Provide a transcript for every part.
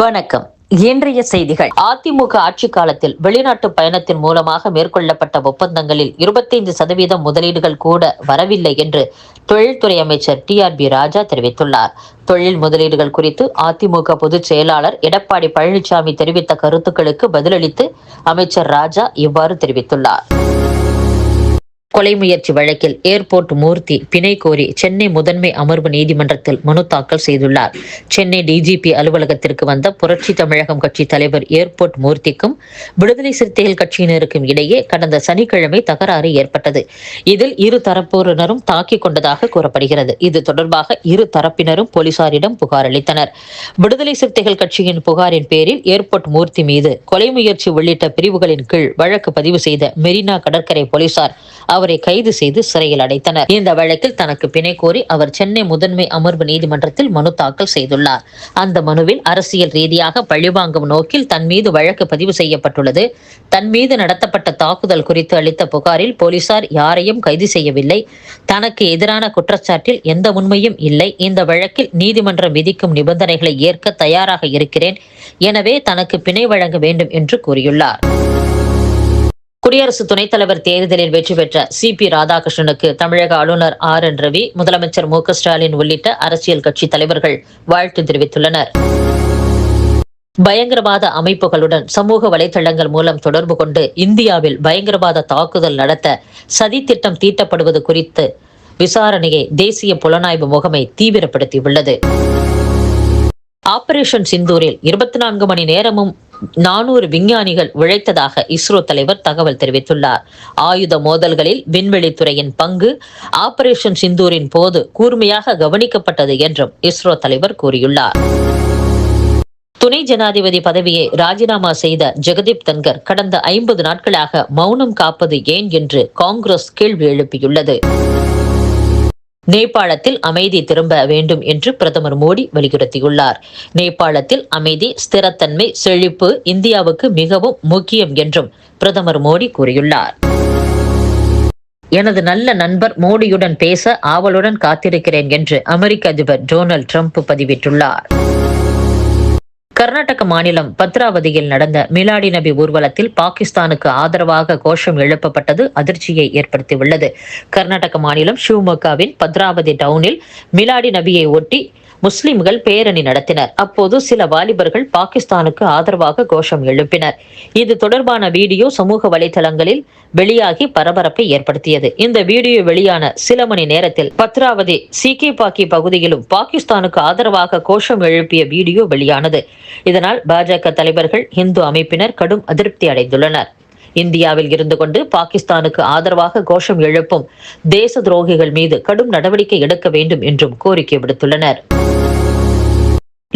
வணக்கம். இன்றைய செய்திகள். அதிமுக ஆட்சி காலத்தில் வெளிநாட்டு பயணத்தின் மூலமாக மேற்கொள்ளப்பட்ட ஒப்பந்தங்களில் இருபத்தைந்து சதவீதம் முதலீடுகள் கூட வரவில்லை என்று தொழில்துறை அமைச்சர் டி ஆர் பி ராஜா தெரிவித்துள்ளார். தொழில் முதலீடுகள் குறித்து அதிமுக பொதுச் செயலாளர் எடப்பாடி பழனிசாமி தெரிவித்த கருத்துக்களுக்கு பதிலளித்து அமைச்சர் ராஜா இவ்வாறு தெரிவித்துள்ளார். கொலை முயற்சி வழக்கில் ஏர்போர்ட் மூர்த்தி பிணை கோரி சென்னை முதன்மை அமர்வு நீதிமன்றத்தில் மனு தாக்கல் செய்துள்ளார். சென்னை டிஜிபி அலுவலகத்திற்கு வந்த புரட்சி தமிழகம் கட்சி தலைவர் ஏர்போர்ட் மூர்த்திக்கும் விடுதலை சிறுத்தைகள் கட்சியினருக்கும் இடையே கடந்த சனிக்கிழமை தகராறு ஏற்பட்டது. இதில் இரு தரப்பினரும் தாக்கிக் கொண்டதாக கூறப்படுகிறது. இது தொடர்பாக இரு தரப்பினரும் போலீசாரிடம் புகார் அளித்தனர். விடுதலை சிறுத்தைகள் கட்சியின் புகாரின் பேரில் ஏர்போர்ட் மூர்த்தி மீது கொலை முயற்சி உள்ளிட்ட பிரிவுகளின் கீழ் வழக்கு பதிவு செய்த மெரினா கடற்கரை போலீசார் அவர் கைது செய்து சிறையில் அடைத்தனர். இந்த வழக்கில் தனக்கு பிணை கோரி அவர் சென்னை முதன்மை அமர்வு நீதிமன்றத்தில் மனு தாக்கல் செய்துள்ளார். அந்த மனுவில் அரசியல் ரீதியாக பழிவாங்கும் நோக்கில் தன் மீது வழக்கு பதிவு செய்யப்பட்டுள்ளது. தன் மீது நடத்தப்பட்ட தாக்குதல் குறித்து அளித்த புகாரில் போலீசார் யாரையும் கைது செய்யவில்லை. தனக்கு எதிரான குற்றச்சாட்டில் எந்த உண்மையும் இல்லை. இந்த வழக்கில் நீதிமன்றம் விதிக்கும் நிபந்தனைகளை ஏற்க தயாராக இருக்கிறேன். எனவே தனக்கு பிணை வழங்க வேண்டும் என்று கூறியுள்ளார். குடியரசு துணைத் தலைவர் தேர்தலில் வெற்றி பெற்ற சி பி ராதாகிருஷ்ணனுக்கு தமிழக ஆளுநர் ஆர் என் ரவி முதலமைச்சர் மு ஸ்டாலின் உள்ளிட்ட அரசியல் கட்சி தலைவர்கள் வாழ்த்து தெரிவித்துள்ளனர். பயங்கரவாத அமைப்புகளுடன் சமூக வலைதளங்கள் மூலம் தொடர்பு கொண்டு இந்தியாவில் பயங்கரவாத தாக்குதல் நடத்த சதி திட்டம் தீட்டப்படுவது குறித்து விசாரணையை தேசிய புலனாய்வு முகமை தீவிரப்படுத்தியுள்ளது. ஆபரேஷன் சிந்தூரில் இருபத்தி நான்கு மணி நேரமும் நானூறு விஞ்ஞானிகள் உழைத்ததாக இஸ்ரோ தலைவர் தகவல் தெரிவித்துள்ளார். ஆயுத மோதல்களில் விண்வெளித்துறையின் பங்கு ஆபரேஷன் சிந்தூரின் போது கூர்மையாக கவனிக்கப்பட்டது என்றும் இஸ்ரோ தலைவர் கூறியுள்ளார். துணை ஜனாதிபதி பதவியை ராஜினாமா செய்த ஜெகதீப் தன்கர் கடந்த ஐம்பது நாட்களாக மௌனம் காப்பது ஏன் என்று காங்கிரஸ் கேள்வி எழுப்பியுள்ளது. நேபாளத்தில் அமைதி திரும்ப வேண்டும் என்று பிரதமர் மோடி வலியுறுத்தியுள்ளார். நேபாளத்தில் அமைதி ஸ்திரத்தன்மை செழிப்பு இந்தியாவுக்கு மிகவும் முக்கியம் என்றும் பிரதமர் மோடி கூறியுள்ளார். எனது நல்ல நண்பர் மோடியுடன் பேச ஆவலுடன் காத்திருக்கிறேன் என்று அமெரிக்க அதிபர் டொனால்ட் ட்ரம்ப் பதிவிட்டுள்ளார். கர்நாடக மாநிலம் பத்ராவதியில் நடந்த மிலாடி நபி ஊர்வலத்தில் பாகிஸ்தானுக்கு ஆதரவாக கோஷம் எழுப்பப்பட்டது அதிர்ச்சியை ஏற்படுத்தியுள்ளது. கர்நாடக மாநிலம் ஷிவ்மோகாவின் பத்ராவதி டவுனில் மிலாடி நபியை ஒட்டி முஸ்லிம்கள் பேரணி நடத்தினர். அப்போது சில வாலிபர்கள் பாகிஸ்தானுக்கு ஆதரவாக கோஷம் எழுப்பினர். இது தொடர்பான வீடியோ சமூக வலைதளங்களில் வெளியாகி பரபரப்பை ஏற்படுத்தியது. இந்த வீடியோ வெளியான சில மணி நேரத்தில் பத்ராவதி சிகே பாக்கி பகுதியிலும் பாகிஸ்தானுக்கு ஆதரவாக கோஷம் எழுப்பிய வீடியோ வெளியானது. இதனால் பாஜக தலைவர்கள் இந்து அமைப்பினர் கடும் அதிருப்தி அடைந்துள்ளனர். இந்தியாவில் இருந்து கொண்டு பாகிஸ்தானுக்கு ஆதரவாக கோஷம் எழுப்பும் தேச துரோகிகள் மீது கடும் நடவடிக்கை எடுக்க வேண்டும் என்றும் கோரிக்கை விடுத்துள்ளனர்.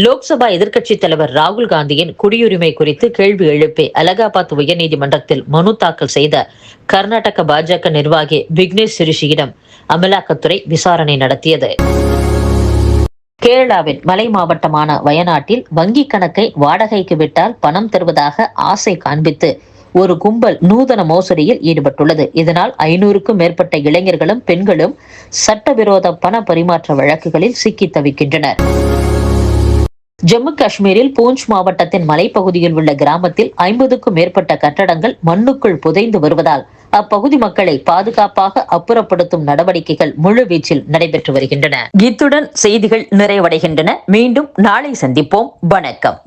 லோக்சபா எதிர்க்கட்சித் தலைவர் ராகுல் காந்தியின் குடியுரிமை குறித்து கேள்வி எழுப்பி அலகாபாத் உயர்நீதிமன்றத்தில் மனு தாக்கல் செய்த கர்நாடக பாஜக நிர்வாகி விக்னேஷ் சிரிஷியிடம் அமலாக்கத்துறை விசாரணை நடத்தியது. கேரளாவின் மலை மாவட்டமான வயநாட்டில் வங்கி கணக்கை வாடகைக்கு விட்டால் பணம் தருவதாக ஆசை காண்பித்து ஒரு கும்பல் நூதன மோசடியில் ஈடுபட்டுள்ளது. இதனால் ஐநூறுக்கும் மேற்பட்ட இளைஞர்களும் பெண்களும் சட்டவிரோத பண பரிமாற்ற வழக்குகளில் சிக்கி தவிக்கின்றனர். ஜம்மு காஷ்மீரில் பூஞ்ச் மாவட்டத்தின் மலைப்பகுதியில் உள்ள கிராமத்தில் ஐம்பதுக்கும் மேற்பட்ட கட்டடங்கள் மண்ணுக்குள் புதைந்து வருவதால் அப்பகுதி மக்களை பாதுகாப்பாக அப்புறப்படுத்தும் நடவடிக்கைகள் முழுவீச்சில் நடைபெற்று வருகின்றன. இத்துடன் செய்திகள் நிறைவடைகின்றன. மீண்டும் நாளை சந்திப்போம். வணக்கம்.